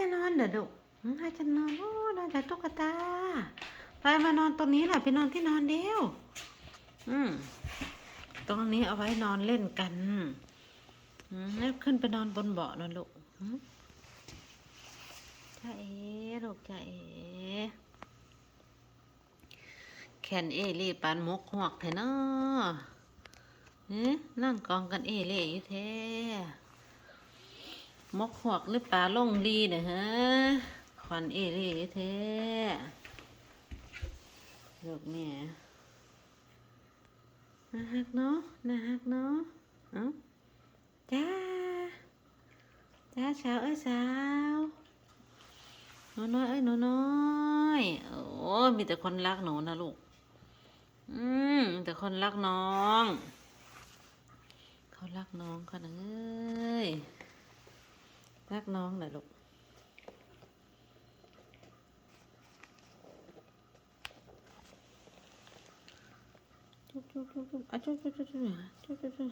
จะนอนเด้อลูกอืมพาจะนอนโอ้นอนกับตุ๊กตา ไปมานอนตรงนี้แหละไปนอนที่นอนเดียว อืม ตรงนี้เอาไว้นอนเล่นกันอืมแล้วขึ้นไปนอนบนเบาะนอนลูกจ้าเอ๋ลูกจ้าเอ๋แขนเอเล่ปานมกหวกแท้เนาะเอ๊ะนั่งกองกันเอเล่อยู่แท้ มกหวกหรือปลาล่งลีเนี่ยฮะควันเอเล่แท้ลูกแม่น่าฮักเนาะน่าฮักเนาะเอ้าจ้าจ้าสาวเอ้ยสาวหนูน้อยเอ้ยหนูน้อยโอ้มีแต่คนรักหนูนะลูกอืมแต่คนรักน้อง เขารักน้องเขานเอ้ย รักน้องหน่อยลูกจุ๊บจุ๊บจุ๊บจุ๊บอะจุ๊บจุ๊บจุ๊บจุ๊บจุ๊บจุ๊บจุ๊บ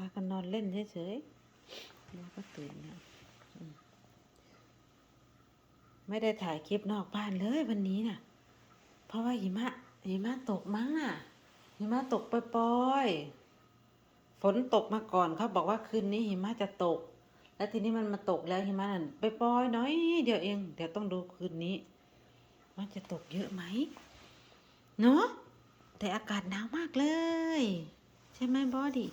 พากันนอนเล่นเฉยๆแล้วก็ตื่นแล้วอืมไม่ได้ถ่ายคลิปนอกบ้านเลยวันนี้น่ะ เพราะว่าหิมะหิมะตกมั้งน่ะหิมะตกปล่อยๆฝนตกมาก่อนเขาบอกว่าคืนนี้หิมะจะตก แล้วทีนี้มันมาตกแล้วหิมะนั่นปล่อยๆน้อยเดียวเอง เดี๋ยวต้องดูคืนนี้ มันจะตกเยอะไหมเนาะแต่อากาศหนาวมากเลย ใช่ไหมบอดี้